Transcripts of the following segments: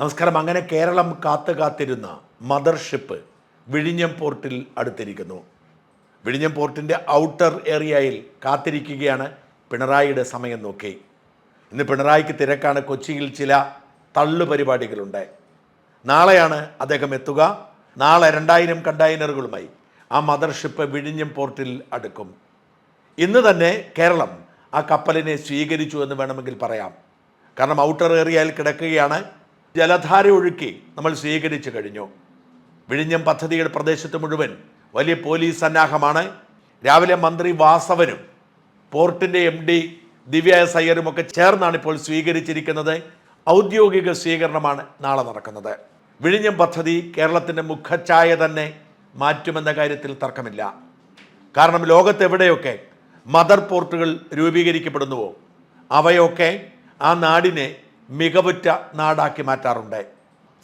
നമസ്കാരം. അങ്ങനെ കേരളം കാത്തു കാത്തിരുന്ന മദർഷിപ്പ് വിഴിഞ്ഞം പോർട്ടിൽ അടുത്തിരിക്കുന്നു. വിഴിഞ്ഞം പോർട്ടിന്റെ ഔട്ടർ ഏരിയയിൽ കാത്തിരിക്കുകയാണ് പിണറായിയുടെ സമയം നോക്കി. ഇന്ന് പിണറായിക്ക് തിരക്കാണ്. കൊച്ചിയിൽ ചില തള്ളു പരിപാടികളുണ്ട് നാളെയാണ് അദ്ദേഹം എത്തുക. നാളെ രണ്ടായിരം കണ്ടെയ്നറുകളുമായി ആ മദർഷിപ്പ് വിഴിഞ്ഞം പോർട്ടിൽ അടുക്കും. ഇന്ന് തന്നെ കേരളം ആ കപ്പലിനെ സ്വീകരിച്ചു എന്ന് വേണമെങ്കിൽ പറയാം. കാരണം ഔട്ടർ ഏരിയയിൽ കിടക്കുകയാണ്. ജലധാര ഒഴുക്കി നമ്മൾ സ്വീകരിച്ചു കഴിഞ്ഞു. വിഴിഞ്ഞം പദ്ധതിയുടെ പ്രദേശത്ത് മുഴുവൻ വലിയ പോലീസ് സന്നാഹമാണ്. രാവിലെ മന്ത്രി വാസവനും പോർട്ടിന്റെ എം ഡി ദിവ്യ എസ് അയ്യരും ഒക്കെ ചേർന്നാണ് ഇപ്പോൾ സ്വീകരിച്ചിരിക്കുന്നത്. ഔദ്യോഗിക സ്വീകരണമാണ് നാളെ നടക്കുന്നത്. വിഴിഞ്ഞം പദ്ധതി കേരളത്തിന്റെ മുഖച്ഛായ തന്നെ മാറ്റുമെന്ന കാര്യത്തിൽ തർക്കമില്ല. കാരണം ലോകത്തെവിടെയൊക്കെ മദർ പോർട്ടുകൾ രൂപീകരിക്കപ്പെടുന്നുവോ അവയൊക്കെ ആ നാടിനെ മികവുറ്റ നാടാക്കി മാറ്റാറുണ്ട്.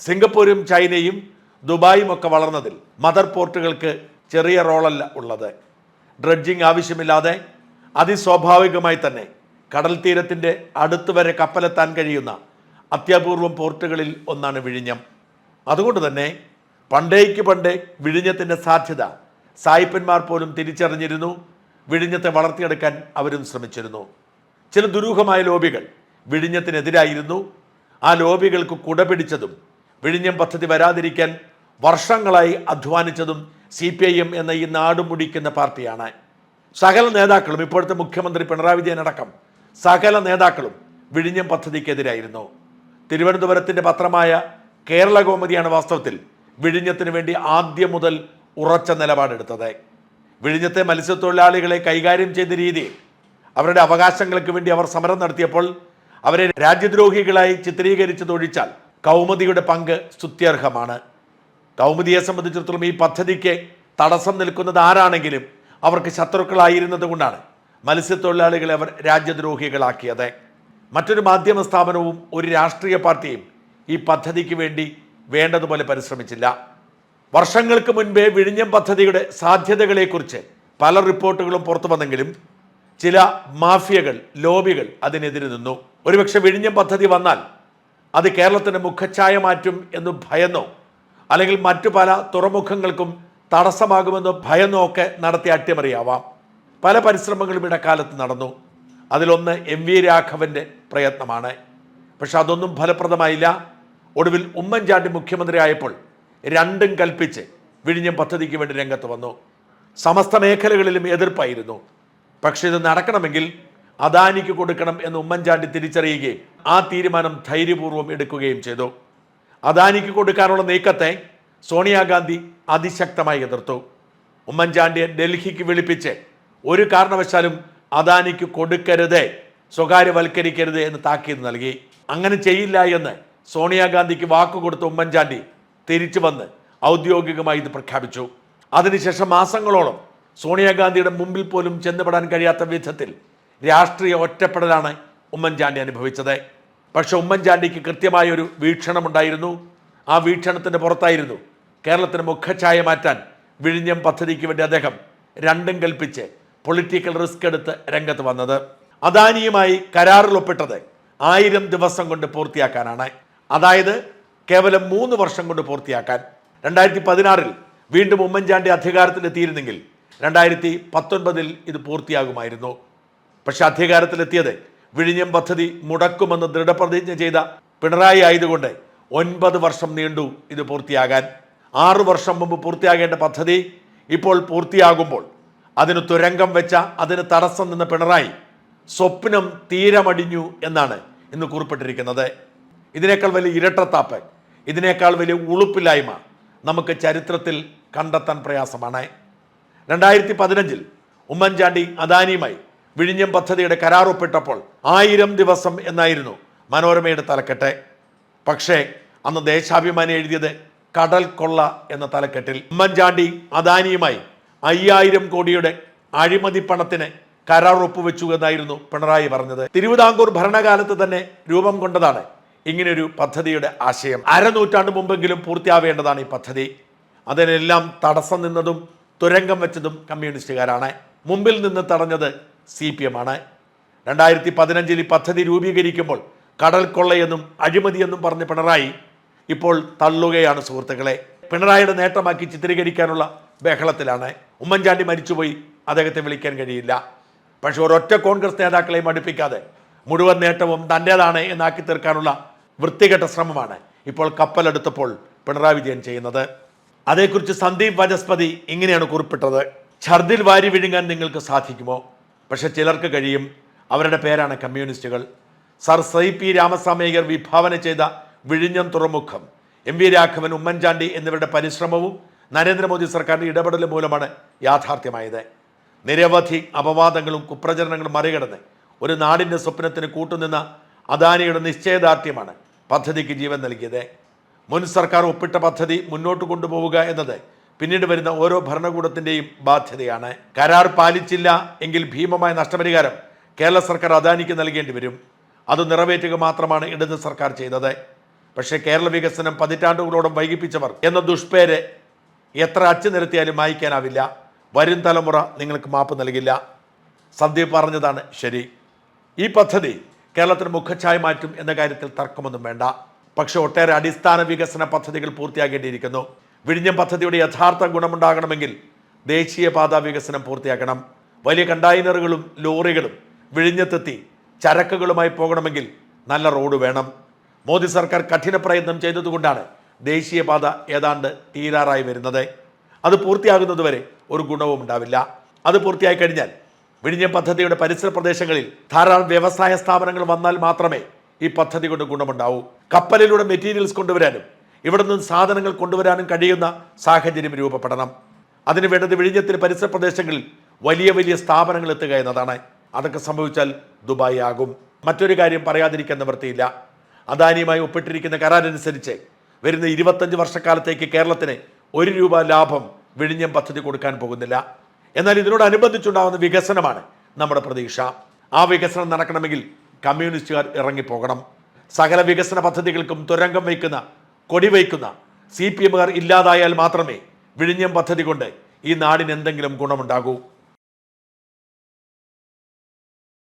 സിംഗപ്പൂരും ചൈനയും ദുബായും ഒക്കെ വളർന്നതിൽ മദർ പോർട്ടുകൾക്ക് ചെറിയ റോളല്ല ഉള്ളത്. ഡ്രഡ്ജിങ് ആവശ്യമില്ലാതെ അതിസ്വാഭാവികമായി തന്നെ കടൽ തീരത്തിന്റെ അടുത്ത് വരെ കപ്പലെത്താൻ കഴിയുന്ന അത്യപൂർവം പോർട്ടുകളിൽ ഒന്നാണ് വിഴിഞ്ഞം. അതുകൊണ്ട് തന്നെ പണ്ടേക്ക് പണ്ടേ വിഴിഞ്ഞത്തിന്റെ സാധ്യത സായിപ്പന്മാർ പോലും തിരിച്ചറിഞ്ഞിരുന്നു. വിഴിഞ്ഞത്തെ വളർത്തിയെടുക്കാൻ അവരും ശ്രമിച്ചിരുന്നു. ചില ദുരൂഹമായ ലോബികൾ വിഴിഞ്ഞത്തിനെതിരായിരുന്നു. ആ ലോബികൾക്ക് കുടപിടിച്ചതും വിഴിഞ്ഞം പദ്ധതി വരാതിരിക്കാൻ വർഷങ്ങളായി അധ്വാനിച്ചതും സി പി ഐ എം എന്ന ഈ നാട് മുടിക്കുന്ന പാർട്ടിയാണ്. സകല നേതാക്കളും ഇപ്പോഴത്തെ മുഖ്യമന്ത്രി പിണറായി വിജയൻ അടക്കം സകല നേതാക്കളും വിഴിഞ്ഞം പദ്ധതിക്കെതിരായിരുന്നു. തിരുവനന്തപുരത്തിന്റെ പത്രമായ കേരള കോമതിയാണ് വാസ്തവത്തിൽ വിഴിഞ്ഞത്തിന് വേണ്ടി ആദ്യം മുതൽ ഉറച്ച നിലപാടെടുത്തത്. വിഴിഞ്ഞത്തെ മത്സ്യത്തൊഴിലാളികളെ കൈകാര്യം ചെയ്ത രീതിയിൽ അവരുടെ അവകാശങ്ങൾക്ക് വേണ്ടി അവർ സമരം നടത്തിയപ്പോൾ അവരെ രാജ്യദ്രോഹികളായി ചിത്രീകരിച്ചതൊഴിച്ചാൽ കൗമുദിയുടെ പങ്ക് സ്തുത്യർഹമാണ്. കൗമുദിയെ സംബന്ധിച്ചിടത്തോളം ഈ പദ്ധതിക്ക് തടസ്സം നിൽക്കുന്നത് ആരാണെങ്കിലും അവർക്ക് ശത്രുക്കളായിരുന്നത് കൊണ്ടാണ് മത്സ്യത്തൊഴിലാളികളെ അവർ രാജ്യദ്രോഹികളാക്കിയത്. മറ്റൊരു മാധ്യമ സ്ഥാപനവും ഒരു രാഷ്ട്രീയ പാർട്ടിയും ഈ പദ്ധതിക്ക് വേണ്ടി വേണ്ടതുപോലെ പരിശ്രമിച്ചില്ല. വർഷങ്ങൾക്ക് മുൻപേ വിഴിഞ്ഞം പദ്ധതിയുടെ സാധ്യതകളെക്കുറിച്ച് പല റിപ്പോർട്ടുകളും പുറത്തു വന്നെങ്കിലും ചില മാഫിയകൾ ലോബികൾ അതിനെതിരെ നിന്നു. ഒരുപക്ഷെ വിഴിഞ്ഞം പദ്ധതി വന്നാൽ അത് കേരളത്തിന്റെ മുഖച്ഛായ മാറ്റും എന്ന് ഭയന്നോ അല്ലെങ്കിൽ മറ്റു പല തുറമുഖങ്ങൾക്കും തടസ്സമാകുമെന്ന് ഭയന്നോ ഒക്കെ നടത്തിയ അട്ടിമറിയാവാം. പല പരിശ്രമങ്ങളും ഇടക്കാലത്ത് നടന്നു. അതിലൊന്ന് എം വി രാഘവന്റെ പ്രയത്നമാണ്. പക്ഷെ അതൊന്നും ഫലപ്രദമായില്ല. ഒടുവിൽ ഉമ്മൻചാണ്ടി മുഖ്യമന്ത്രി ആയപ്പോൾ രണ്ടും കൽപ്പിച്ച് വിഴിഞ്ഞം പദ്ധതിക്ക് വേണ്ടി രംഗത്ത് വന്നു. സമസ്ത മേഖലകളിലും എതിർപ്പായിരുന്നു. പക്ഷെ ഇത് നടക്കണമെങ്കിൽ അദാനിക്ക് കൊടുക്കണം എന്ന് ഉമ്മൻചാണ്ടി തിരിച്ചറിയുകയും ആ തീരുമാനം ധൈര്യപൂർവം എടുക്കുകയും ചെയ്തു. അദാനിക്ക് കൊടുക്കാനുള്ള നീക്കത്തെ സോണിയാഗാന്ധി അതിശക്തമായി എതിർത്തു. ഉമ്മൻചാണ്ടിയെ ഡൽഹിക്ക് വിളിപ്പിച്ച് ഒരു കാരണവശാലും അദാനിക്ക് കൊടുക്കരുത് സ്വകാര്യവൽക്കരിക്കരുത് എന്ന് താക്കീത് നൽകി. അങ്ങനെ ചെയ്യില്ല എന്ന് സോണിയാഗാന്ധിക്ക് വാക്കുകൊടുത്ത ഉമ്മൻചാണ്ടി തിരിച്ചു വന്ന് ഔദ്യോഗികമായി ഇത് പ്രഖ്യാപിച്ചു. അതിനുശേഷം മാസങ്ങളോളം സോണിയാഗാന്ധിയുടെ മുമ്പിൽ പോലും ചെന്നുപെടാൻ കഴിയാത്ത വിധത്തിൽ രാഷ്ട്രീയ ഒറ്റപ്പെടലാണ് ഉമ്മൻചാണ്ടി അനുഭവിച്ചത്. പക്ഷെ ഉമ്മൻചാണ്ടിക്ക് കൃത്യമായ ഒരു വീക്ഷണമുണ്ടായിരുന്നു. ആ വീക്ഷണത്തിന്റെ പുറത്തായിരുന്നു കേരളത്തിന് മുഖഛായ മാറ്റാൻ വിഴിഞ്ഞം പദ്ധതിക്ക് വേണ്ടി അദ്ദേഹം രണ്ടും കൽപ്പിച്ച് പൊളിറ്റിക്കൽ റിസ്ക് എടുത്ത് രംഗത്ത് വന്നത്. അദാനിയുമായി കരാറിൽ ഒപ്പിട്ടത് ആയിരം ദിവസം കൊണ്ട് പൂർത്തിയാക്കാനാണ്. അതായത് കേവലം മൂന്ന് വർഷം കൊണ്ട് പൂർത്തിയാക്കാൻ. രണ്ടായിരത്തി പതിനാറിൽ വീണ്ടും ഉമ്മൻചാണ്ടി അധികാരത്തിലെത്തിയിരുന്നെങ്കിൽ രണ്ടായിരത്തി പത്തൊൻപതിൽ ഇത് പൂർത്തിയാകുമായിരുന്നു. പക്ഷെ അധികാരത്തിലെത്തിയത് വിഴിഞ്ഞം പദ്ധതി മുടക്കുമെന്ന് ദൃഢപ്രതിജ്ഞ ചെയ്ത പിണറായി ആയതുകൊണ്ട് ഒൻപത് വർഷം നീണ്ടു ഇത് പൂർത്തിയാകാൻ. ആറു വർഷം മുമ്പ് പൂർത്തിയാകേണ്ട പദ്ധതി ഇപ്പോൾ പൂർത്തിയാകുമ്പോൾ അതിന് തുരങ്കം വെച്ച അതിന് തടസ്സം നിന്ന പിണറായി സ്വപ്നം തീരമടിഞ്ഞു എന്നാണ് ഇന്ന് കുറിപ്പിട്ടിരിക്കുന്നത്. ഇതിനേക്കാൾ വലിയ ഇരട്ടത്താപ്പ് ഇതിനേക്കാൾ വലിയ ഉളുപ്പില്ലായ്മ നമുക്ക് ചരിത്രത്തിൽ കണ്ടെത്താൻ പ്രയാസമാണ്. രണ്ടായിരത്തി പതിനഞ്ചിൽ ഉമ്മൻചാണ്ടി അദാനിയുമായി വിഴിഞ്ഞം പദ്ധതിയുടെ കരാർ ഒപ്പിട്ടപ്പോൾ ആയിരം ദിവസം എന്നായിരുന്നു മനോരമയുടെ തലക്കെട്ട്. പക്ഷേ അന്ന് ദേശാഭിമാനി എഴുതിയത് കടൽ കൊള്ള എന്ന തലക്കെട്ടിൽ ഉമ്മൻചാണ്ടി അദാനിയുമായി അയ്യായിരം കോടിയുടെ അഴിമതി പണത്തിന് കരാർ ഒപ്പുവെച്ചു എന്നായിരുന്നു പിണറായി പറഞ്ഞത്. തിരുവിതാംകൂർ ഭരണകാലത്ത് തന്നെ രൂപം കൊണ്ടതാണ് ഇങ്ങനെയൊരു പദ്ധതിയുടെ ആശയം. അരനൂറ്റാണ്ട് മുമ്പെങ്കിലും പൂർത്തിയാവേണ്ടതാണ് ഈ പദ്ധതി. അതിനെല്ലാം തടസ്സം നിന്നതും തുരങ്കം വെച്ചതും കമ്മ്യൂണിസ്റ്റുകാരാണ്. മുമ്പിൽ നിന്ന് തടഞ്ഞത് സി പി എം ആണ്. രണ്ടായിരത്തി പതിനഞ്ചിൽ ഈ പദ്ധതി രൂപീകരിക്കുമ്പോൾ കടൽ കൊള്ളയെന്നും അഴിമതിയെന്നും പറഞ്ഞ പിണറായി ഇപ്പോൾ തള്ളുകയാണ് സുഹൃത്തുക്കളെ. പിണറായിയുടെ നേട്ടമാക്കി ചിത്രീകരിക്കാനുള്ള ബഹളത്തിലാണ്. ഉമ്മൻചാണ്ടി മരിച്ചുപോയി അദ്ദേഹത്തെ വിളിക്കാൻ കഴിയില്ല. പക്ഷെ ഒരൊറ്റ കോൺഗ്രസ് നേതാക്കളെയും അടുപ്പിക്കാതെ മുഴുവൻ നേട്ടവും തന്റേതാണ് എന്നാക്കി തീർക്കാനുള്ള വൃത്തികെട്ട ശ്രമമാണ് ഇപ്പോൾ കപ്പലെടുത്തപ്പോൾ പിണറായി വിജയൻ ചെയ്യുന്നത്. അതേക്കുറിച്ച് സന്ദീപ് വനസ്പതി ഇങ്ങനെയാണ് കുറിപ്പിട്ടത്. ഛർദിൽ വാരി വിഴുങ്ങാൻ നിങ്ങൾക്ക് സാധിക്കുമോ? പക്ഷെ ചിലർക്ക് കഴിയും. അവരുടെ പേരാണ് കമ്മ്യൂണിസ്റ്റുകൾ. സർ സൈ പി രാമസ്വാമിയർ വിഭാവന ചെയ്ത വിഴിഞ്ഞം തുറമുഖം എം വി രാഘവൻ ഉമ്മൻചാണ്ടി എന്നിവരുടെ പരിശ്രമവും നരേന്ദ്രമോദി സർക്കാരിന്റെ ഇടപെടൽ മൂലമാണ് യാഥാർത്ഥ്യമായത്. നിരവധി അപവാദങ്ങളും കുപ്രചരണങ്ങളും മറികടന്ന് ഒരു നാടിന്റെ സ്വപ്നത്തിന് കൂട്ടുനിന്ന അദാനിയുടെ നിശ്ചയദാർഢ്യമാണ് പദ്ധതിക്ക് ജീവൻ നൽകിയത്. മുൻ സർക്കാർ ഒപ്പിട്ട പദ്ധതി മുന്നോട്ട് കൊണ്ടുപോവുക എന്നത് പിന്നീട് വരുന്ന ഓരോ ഭരണകൂടത്തിന്റെയും ബാധ്യതയാണ്. കരാർ പാലിച്ചില്ല എങ്കിൽ ഭീമമായ നഷ്ടപരിഹാരം കേരള സർക്കാർ അദാനിക്ക് നൽകേണ്ടി വരും. അത് നിറവേറ്റുക മാത്രമാണ് ഇടത് സർക്കാർ ചെയ്തത്. പക്ഷേ കേരള വികസനം പതിറ്റാണ്ടുകളോളം വൈകിപ്പിച്ചവർ എന്ന ദുഷ്പേര് എത്ര അച്ചു നിരത്തിയാലും മായ്ക്കാനാവില്ല. വരും തലമുറ നിങ്ങൾക്ക് മാപ്പ് നൽകില്ല. സന്ദീപ് പറഞ്ഞതാണ് ശരി. ഈ പദ്ധതി കേരളത്തിന് മുഖച്ഛായ മാറ്റും എന്ന കാര്യത്തിൽ തർക്കമൊന്നും വേണ്ട. പക്ഷേ ഒട്ടേറെ അടിസ്ഥാന വികസന പദ്ധതികൾ പൂർത്തിയാക്കേണ്ടിയിരിക്കുന്നു. വിഴിഞ്ഞം പദ്ധതിയുടെ യഥാർത്ഥ ഗുണമുണ്ടാകണമെങ്കിൽ ദേശീയപാത വികസനം പൂർത്തിയാക്കണം. വലിയ കണ്ടെയ്നറുകളും ലോറികളും വിഴിഞ്ഞത്തെത്തി ചരക്കുകളുമായി പോകണമെങ്കിൽ നല്ല റോഡ് വേണം. മോദി സർക്കാർ കഠിന പ്രയത്നം ചെയ്തതുകൊണ്ടാണ് ദേശീയപാത ഏതാണ്ട് തീരാറായി വരുന്നത്. അത് പൂർത്തിയാകുന്നതുവരെ ഒരു ഗുണവും ഉണ്ടാവില്ല. അത് പൂർത്തിയായി കഴിഞ്ഞാൽ വിഴിഞ്ഞം പദ്ധതിയുടെ പരിസര പ്രദേശങ്ങളിൽ ധാരാളം വ്യവസായ സ്ഥാപനങ്ങൾ വന്നാൽ മാത്രമേ ഈ പദ്ധതി കൊണ്ട് ഗുണമുണ്ടാവൂ. കപ്പലിലൂടെ മെറ്റീരിയൽസ് കൊണ്ടുവരാനും ഇവിടെ നിന്ന് സാധനങ്ങൾ കൊണ്ടുവരാനും കഴിയുന്ന സാഹചര്യം രൂപപ്പെടണം. അതിന് വേണ്ടത് വിഴിഞ്ഞത്തിന് പരിസര പ്രദേശങ്ങളിൽ വലിയ വലിയ സ്ഥാപനങ്ങൾ എത്തുക എന്നതാണ്. അതൊക്കെ സംഭവിച്ചാൽ ദുബായ് ആകും. മറ്റൊരു കാര്യം പറയാതിരിക്കാൻ നിവൃത്തിയില്ല. അദാനിയുമായി ഒപ്പിട്ടിരിക്കുന്ന കരാറനുസരിച്ച് വരുന്ന ഇരുപത്തഞ്ച് വർഷക്കാലത്തേക്ക് കേരളത്തിന് ഒരു രൂപ ലാഭം വിഴിഞ്ഞം പദ്ധതി കൊടുക്കാൻ പോകുന്നില്ല. എന്നാൽ ഇതിനോടനുബന്ധിച്ചുണ്ടാകുന്ന വികസനമാണ് നമ്മുടെ പ്രതീക്ഷ. ആ വികസനം നടക്കണമെങ്കിൽ കമ്മ്യൂണിസ്റ്റുകാർ ഇറങ്ങിപ്പോകണം. സകല വികസന പദ്ധതികൾക്കും തുരങ്കം വയ്ക്കുന്ന കൊടി വയ്ക്കുന്ന സി പി എമ്മുകാർ ഇല്ലാതായാൽ മാത്രമേ വിഴിഞ്ഞം പദ്ധതി കൊണ്ട് ഈ നാടിന് എന്തെങ്കിലും ഗുണമുണ്ടാകൂ.